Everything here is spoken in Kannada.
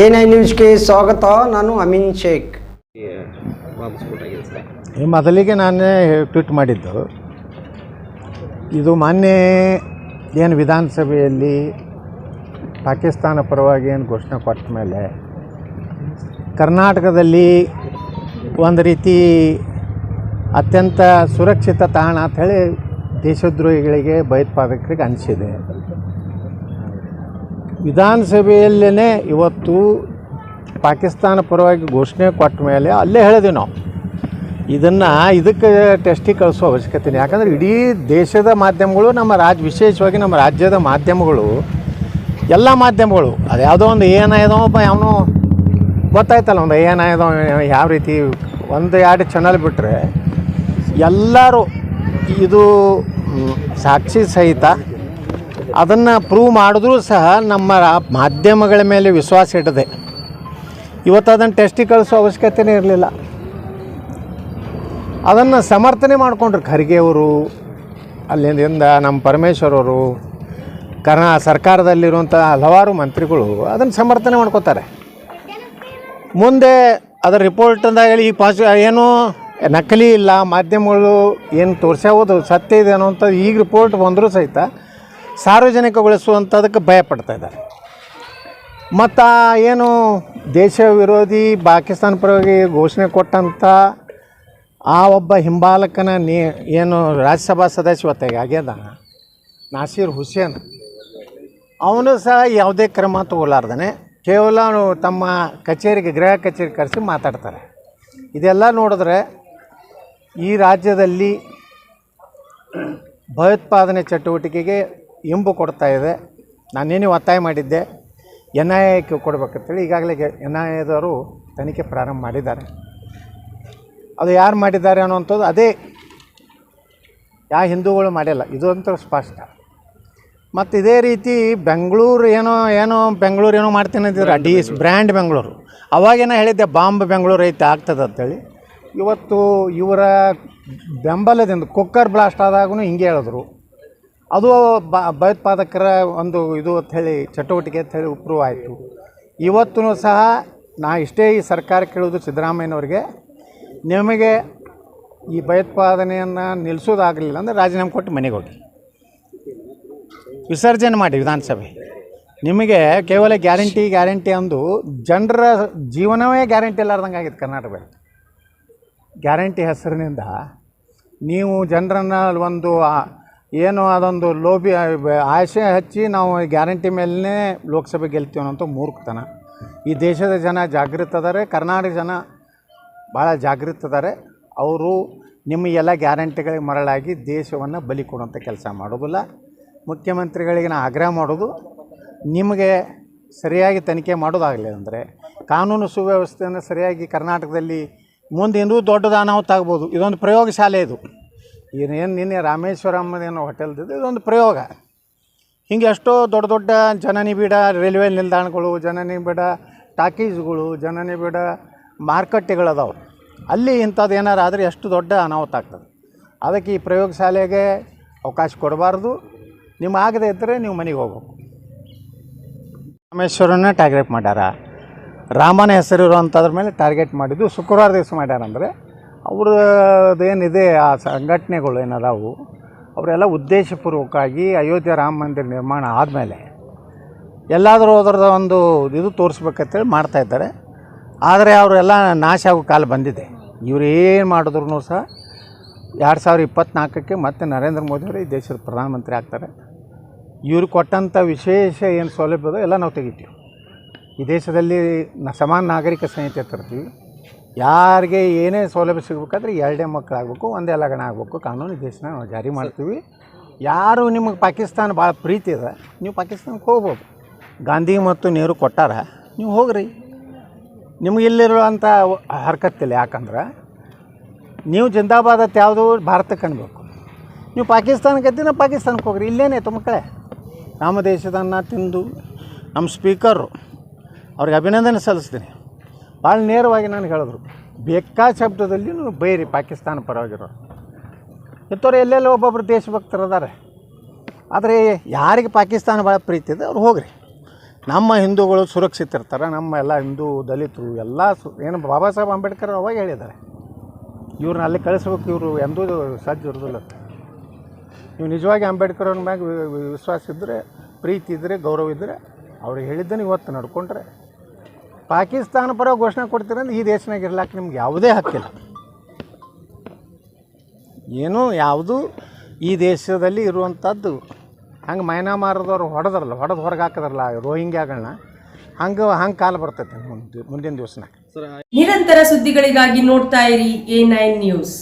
ಎನ್ ನೈನ್ ನ್ಯೂಸ್ಗೆ ಸ್ವಾಗತ, ನಾನು ಅಮಿನ್ ಶೇಖ್. ಮೊದಲಿಗೆ ನಾನೇ ಟ್ವೀಟ್ ಮಾಡಿದ್ದು. ಇದು ಮಾನ್ಯ ಏನು ವಿಧಾನಸಭೆಯಲ್ಲಿ ಪಾಕಿಸ್ತಾನ ಪರವಾಗಿ ಏನು ಘೋಷಣೆ ಕೊಟ್ಟ ಮೇಲೆ ಕರ್ನಾಟಕದಲ್ಲಿ ಒಂದು ರೀತಿ ಅತ್ಯಂತ ಸುರಕ್ಷಿತ ತಾಣ ಅಂತ ಹೇಳಿ ದೇಶದ್ರೋಹಿಗಳಿಗೆ ಭಯೋತ್ಪಾದಕರಿಗೆ ಅನಿಸಿದೆ. ವಿಧಾನಸಭೆಯಲ್ಲೇ ಇವತ್ತು ಪಾಕಿಸ್ತಾನ ಪರವಾಗಿ ಘೋಷಣೆ ಕೊಟ್ಟ ಮೇಲೆ ಅಲ್ಲೇ ಹೇಳಿದೆ ನಾವು. ಇದನ್ನು ಇದಕ್ಕೆ ಟೆಸ್ಟಿಗೆ ಕಳಿಸೋ ಅವಶ್ಯಕತೆ ಯಾಕಂದರೆ ಇಡೀ ದೇಶದ ಮಾಧ್ಯಮಗಳು, ನಮ್ಮ ರಾಜ್ಯ ವಿಶೇಷವಾಗಿ ನಮ್ಮ ರಾಜ್ಯದ ಮಾಧ್ಯಮಗಳು, ಎಲ್ಲ ಮಾಧ್ಯಮಗಳು, ಅದು ಯಾವುದೋ ಒಂದು ಏನಾಯ್ದೋ ಒಬ್ಬ ಯಾವನೋ ಗೊತ್ತಾಯ್ತಲ್ಲ, ಒಂದು ಏನಾಯ್ದೋ ಯಾವ ರೀತಿ ಒಂದು ಎರಡು ಚಾನಲ್ ಬಿಟ್ಟರೆ ಎಲ್ಲರೂ ಇದು ಸಾಕ್ಷಿ ಸಹಿತ ಅದನ್ನು ಪ್ರೂವ್ ಮಾಡಿದ್ರೂ ಸಹ ನಮ್ಮ ಮಾಧ್ಯಮಗಳ ಮೇಲೆ ವಿಶ್ವಾಸ ಇಡದೆ. ಇವತ್ತು ಅದನ್ನು ಟೆಸ್ಟಿಗೆ ಕಳಿಸೋ ಅವಶ್ಯಕತೆನೇ ಇರಲಿಲ್ಲ. ಅದನ್ನು ಸಮರ್ಥನೆ ಮಾಡಿಕೊಂಡ್ರು ಖರ್ಗೆಯವರು ಅಲ್ಲಿಂದ ನಮ್ಮ ಪರಮೇಶ್ವರ್ ಅವರು, ಕರ್ನಾ ಸರ್ಕಾರದಲ್ಲಿರುವಂಥ ಹಲವಾರು ಮಂತ್ರಿಗಳು ಅದನ್ನು ಸಮರ್ಥನೆ ಮಾಡ್ಕೋತಾರೆ. ಮುಂದೆ ಅದರ ರಿಪೋರ್ಟ್ ಅಂದಾಗ ಹೇಳಿ ಈ ಪಾಸ್ ಏನು ನಕಲಿ ಇಲ್ಲ, ಮಾಧ್ಯಮಗಳು ಏನು ತೋರಿಸ್ಯಾವುದು ಸತ್ಯ ಇದೆ ಅನ್ನೋಂಥ ಈಗ ರಿಪೋರ್ಟ್ ಬಂದರೂ ಸಹಿತ ಸಾರ್ವಜನಿಕಗೊಳಿಸುವಂಥದಕ್ಕೆ ಭಯ ಪಡ್ತಾ ಇದ್ದಾರೆ. ಮತ್ತು ಏನು ದೇಶ ವಿರೋಧಿ ಪಾಕಿಸ್ತಾನ ಪರವಾಗಿ ಘೋಷಣೆ ಕೊಟ್ಟಂಥ ಆ ಒಬ್ಬ ಹಿಂಬಾಲಕನ ನೀ ಏನು ರಾಜ್ಯಸಭಾ ಸದಸ್ಯವತ್ತಾಗಿ ಆಗ್ಯದ? ನಾಸೀರ್ ಹುಸೇನ್. ಅವನು ಸಹ ಯಾವುದೇ ಕ್ರಮ ತಗೊಳ್ಳಾರ್ದನೆ. ಕೇವಲ ತಮ್ಮ ಕಚೇರಿಗೆ, ಗೃಹ ಕಚೇರಿ ಕರೆಸಿ ಮಾತಾಡ್ತಾರೆ. ಇದೆಲ್ಲ ನೋಡಿದ್ರೆ ಈ ರಾಜ್ಯದಲ್ಲಿ ಭಯೋತ್ಪಾದನೆ ಚಟುವಟಿಕೆಗೆ ಇಂಬು ಕೊಡ್ತಾ ಇದೆ. ನಾನೇನು ಒತ್ತಾಯ ಮಾಡಿದ್ದೆ ಎನ್ ಐ ಎಕ್ಕೆ ಕೊಡ್ಬೇಕಂತೇಳಿ ಈಗಾಗಲೇ ಎನ್ ಐ ಎದವರು ತನಿಖೆ ಪ್ರಾರಂಭ ಮಾಡಿದ್ದಾರೆ. ಅದು ಯಾರು ಮಾಡಿದ್ದಾರೆ ಅನ್ನೋವಂಥದ್ದು ಅದೇ ಯಾವ ಹಿಂದೂಗಳು ಮಾಡಿಲ್ಲ ಇದು ಅಂತೂ ಸ್ಪಷ್ಟ. ಮತ್ತು ಇದೇ ರೀತಿ ಬೆಂಗಳೂರು ಏನೋ ಏನೋ ಬೆಂಗಳೂರು ಏನೋ ಮಾಡ್ತೀನಿ ಅಂತಿದ್ರೆ ಡಿ ಎಸ್ ಬ್ರ್ಯಾಂಡ್ ಬೆಂಗಳೂರು. ಅವಾಗೇನೋ ಹೇಳಿದ್ದೆ ಬಾಂಬ್ ಬೆಂಗಳೂರು ಐತೆ ಆಗ್ತದೆ ಅಂತೇಳಿ. ಇವತ್ತು ಇವರ ಬೆಂಬಲದಿಂದ ಕುಕ್ಕರ್ ಬ್ಲಾಸ್ಟ್ ಆದಾಗೂ ಹಿಂಗೆ ಹೇಳಿದ್ರು. ಅದು ಬ, ಭಯೋತ್ಪಾದಕರ ಒಂದು ಇದು ಅಂಥೇಳಿ ಚಟುವಟಿಕೆ ಅಂತ ಹೇಳಿ ಉಪ್ರೂವ್ ಆಯಿತು. ಇವತ್ತೂ ಸಹ ನಾ ಇಷ್ಟೇ ಈ ಸರ್ಕಾರ ಕೇಳೋದು ಸಿದ್ದರಾಮಯ್ಯನವ್ರಿಗೆ, ನಿಮಗೆ ಈ ಭಯೋತ್ಪಾದನೆಯನ್ನು ನಿಲ್ಲಿಸೋದಾಗಲಿಲ್ಲ ಅಂದರೆ ರಾಜೀನಾಮೆ ಕೊಟ್ಟು ಮನೆಗೆ ಹೋಗಿ. ವಿಸರ್ಜನೆ ಮಾಡಿ ವಿಧಾನಸಭೆ. ನಿಮಗೆ ಕೇವಲ ಗ್ಯಾರಂಟಿ ಗ್ಯಾರಂಟಿ ಅಂದು ಜನರ ಜೀವನವೇ ಗ್ಯಾರಂಟಿ ಇಲ್ಲಾರ್ದಂಗೆ ಆಗಿತ್ತು ಕರ್ನಾಟಕದಲ್ಲಿ ಗ್ಯಾರಂಟಿ ಹೆಸರಿನಿಂದ ನೀವು ಜನರನ್ನು ಒಂದು ಏನು ಅದೊಂದು ಲೋಭಿ ಆಸೆ ಹಚ್ಚಿ ನಾವು ಗ್ಯಾರಂಟಿ ಮೇಲೇ ಲೋಕಸಭೆ ಗೆಲ್ತೀವಿ ಅನ್ನೋಂಥ ಮೂರ್ಖತನ. ಈ ದೇಶದ ಜನ ಜಾಗೃತ ಅದಾರೆ, ಕರ್ನಾಟಕ ಜನ ಭಾಳ ಜಾಗೃತ ಅದಾರೆ. ಅವರು ನಿಮ್ಮ ಎಲ್ಲ ಗ್ಯಾರಂಟಿಗಳಿಗೆ ಮರಳಾಗಿ ದೇಶವನ್ನು ಬಲಿ ಕೊಡುವಂಥ ಕೆಲಸ ಮಾಡೋದಿಲ್ಲ. ಮುಖ್ಯಮಂತ್ರಿಗಳಿಗೆ ನಾ ಆಗ್ರಹ ಮಾಡೋದು, ನಿಮಗೆ ಸರಿಯಾಗಿ ತನಿಖೆ ಮಾಡೋದಾಗಲಿ ಅಂದರೆ ಕಾನೂನು ಸುವ್ಯವಸ್ಥೆಯನ್ನು ಸರಿಯಾಗಿ ಕರ್ನಾಟಕದಲ್ಲಿ ಮುಂದೆ ಇನ್ನೂ ದೊಡ್ಡದು ಅನಾಹುತ ಆಗ್ಬೋದು ಇದೊಂದು ಪ್ರಯೋಗಶಾಲೆ ಇದು. ಏನು ನಿನ್ನೆ ಏನೋ ಹೋಟೆಲ್ದಿದ್ದು ಇದೊಂದು ಪ್ರಯೋಗ. ಹಿಂಗೆ ಎಷ್ಟೋ ದೊಡ್ಡ ದೊಡ್ಡ ಜನನಿಬಿಡ ರೈಲ್ವೆ ನಿಲ್ದಾಣಗಳು ಜನನಿಬಿಡ ಟಾಕೀಸ್ಗಳು ಜನನಿಬಿಡ ಮಾರುಕಟ್ಟೆಗಳದಾವೆ. ಅಲ್ಲಿ ಇಂಥದ್ದು ಏನಾರು ಆದರೆ ಎಷ್ಟು ದೊಡ್ಡ ಅನಾಹುತ ಆಗ್ತದೆ. ಅದಕ್ಕೆ ಈ ಪ್ರಯೋಗ ಶಾಲೆಗೆ ಅವಕಾಶ ಕೊಡಬಾರ್ದು. ನಿಮ್ಮ ಆಗದೆ ಇದ್ದರೆ ನೀವು ಮನೆಗೆ ಹೋಗ್ಬೇಕು. ರಾಮೇಶ್ವರನ ಟಾರ್ಗೆಟ್ ಮಾಡ್ಯಾರ. ರಾಮನ ಹೆಸರಿರುವಂಥದ್ರ ಮೇಲೆ ಟಾರ್ಗೆಟ್ ಮಾಡಿದ್ದು ಶುಕ್ರವಾರ ದಿವಸ ಮಾಡ್ಯಾರ ಅಂದರೆ ಅವ್ರದ್ದು ಏನಿದೆ ಆ ಸಂಘಟನೆಗಳು ಏನದಾವು, ಅವರೆಲ್ಲ ಉದ್ದೇಶಪೂರ್ವಕವಾಗಿ ಅಯೋಧ್ಯೆ ರಾಮ ಮಂದಿರ ನಿರ್ಮಾಣ ಆದಮೇಲೆ ಎಲ್ಲಾದರೂ ಅದರದ ಒಂದು ಇದು ತೋರಿಸ್ಬೇಕಂತೇಳಿ ಮಾಡ್ತಾ ಇದ್ದಾರೆ. ಆದರೆ ಅವರೆಲ್ಲ ನಾಶ ಆಗೋ ಕಾಲ ಬಂದಿದೆ. ಇವರು ಏನು ಮಾಡಿದ್ರು ಸಹ ಎರಡು ಸಾವಿರ ಇಪ್ಪತ್ತ್ನಾಲ್ಕಕ್ಕೆ ಮತ್ತೆ ನರೇಂದ್ರ ಮೋದಿಯವರು ಈ ದೇಶದ ಪ್ರಧಾನಮಂತ್ರಿ ಆಗ್ತಾರೆ. ಇವರು ಕೊಟ್ಟಂಥ ವಿಶೇಷ ಏನು ಸೌಲಭ್ಯದೋ ಎಲ್ಲ ನಾವು ತೆಗಿತೀವಿ. ಈ ದೇಶದಲ್ಲಿ ನ ಸಮಾನ ನಾಗರಿಕ ಸಂಹಿತೆ ತರ್ತೀವಿ. ಯಾರಿಗೆ ಏನೇ ಸೌಲಭ್ಯ ಸಿಗಬೇಕಾದ್ರೆ ಎರಡೇ ಮಕ್ಕಳು ಆಗಬೇಕು ಒಂದೇ ಲಗಣ ಆಗಬೇಕು. ಕಾನೂನು ದೇಶನ ನಾವು ಜಾರಿ ಮಾಡ್ತೀವಿ. ಯಾರು ನಿಮಗೆ ಪಾಕಿಸ್ತಾನ ಭಾಳ ಪ್ರೀತಿ ಇದೆ, ನೀವು ಪಾಕಿಸ್ತಾನಕ್ಕೆ ಹೋಗ್ಬೋದು. ಗಾಂಧಿ ಮತ್ತು ನೆಹರು ಕೊಟ್ಟಾರ, ನೀವು ಹೋಗ್ರಿ. ನಿಮ್ಗೆ ಇಲ್ಲಿರುವಂಥ ಹರ್ಕತ್ತಿಲ್ಲ, ಯಾಕಂದ್ರೆ ನೀವು ಜಿಂದಾಬಾದ್ ಅಂತ ಯಾವುದು ಭಾರತಕ್ಕೆ ಅನ್ಬೇಕು. ನೀವು ಪಾಕಿಸ್ತಾನಕ್ಕೆ ಎದ್ದಿ ಪಾಕಿಸ್ತಾನಕ್ಕೆ ಹೋಗ್ರಿ, ಇಲ್ಲೇನೇ ಮಕ್ಕಳೇ. ನಮ್ಮ ದೇಶದನ್ನ ತಿಂದು, ನಮ್ಮ ಸ್ಪೀಕರು ಅವ್ರಿಗೆ ಅಭಿನಂದನೆ ಸಲ್ಲಿಸ್ತೀನಿ. ಭಾಳ ನೇರವಾಗಿ ನಾನು ಹೇಳಿದ್ರು, ಬೇಕಾ ಶಬ್ದದಲ್ಲಿ ಬೈರಿ ಪಾಕಿಸ್ತಾನ ಪರವಾಗಿರೋ. ಇಂಥವ್ರು ಎಲ್ಲೆಲ್ಲ ಒಬ್ಬೊಬ್ಬರು ದೇಶಭಕ್ತರು ಅದಾರೆ ಆದರೆ ಯಾರಿಗೆ ಪಾಕಿಸ್ತಾನ ಭಾಳ ಪ್ರೀತಿ ಇದೆ, ಅವ್ರು ಹೋಗ್ರಿ. ನಮ್ಮ ಹಿಂದೂಗಳು ಸುರಕ್ಷಿತ ಇರ್ತಾರೆ ನಮ್ಮ ಎಲ್ಲ ಹಿಂದೂ ದಲಿತರು ಎಲ್ಲ ಸು, ಏನು ಬಾಬಾ ಸಾಹೇಬ್ ಅಂಬೇಡ್ಕರ್ ಅವಾಗ ಹೇಳಿದ್ದಾರೆ. ಇವ್ರನ್ನ ಅಲ್ಲಿ ಕಳಿಸ್ಬೇಕು, ಇವರು ಎಂದೂ ಸಾಧ್ಯ ಇರೋದಿಲ್ಲ ನೀವು ನಿಜವಾಗಿ ಅಂಬೇಡ್ಕರ್ ಅವ್ರ ಮ್ಯಾಗ ವಿಶ್ವಾಸ ಇದ್ದರೆ ಪ್ರೀತಿ ಇದ್ದರೆ ಗೌರವ ಇದ್ದರೆ ಅವ್ರಿಗೆ ಹೇಳಿದ್ದನ್ನು ಇವತ್ತು ನಡ್ಕೊಂಡ್ರೆ. ಪಾಕಿಸ್ತಾನ ಪರ ಘೋಷಣೆ ಕೊಡ್ತೀರಂದ್ರೆ ಈ ದೇಶನಾಗ ಇರ್ಲಾಕ ನಿಮ್ಗೆ ಯಾವುದೇ ಹಕ್ಕಿಲ್ಲ ಏನೂ ಯಾವುದು ಈ ದೇಶದಲ್ಲಿ ಇರುವಂಥದ್ದು ಹಂಗೆ ಮೈನಾಮಾರದವ್ರು ಹೊಡೆದ್ರಲ್ಲ, ಹೊಡೆದು ಹೊರಗೆ ಹಾಕಿದ್ರಲ್ಲ ರೋಹಿಂಗ್ಯಾಗಳನ್ನ ಹಂಗೆ ಹಂಗೆ ಕಾಲ ಬರ್ತೈತೆ ಮುಂದೆ, ಮುಂದಿನ ದಿವಸನಾಗ. ನಿರಂತರ ಸುದ್ದಿಗಳಿಗಾಗಿ ನೋಡ್ತಾ ಇರಿ ಎ ನೈನ್ ನ್ಯೂಸ್.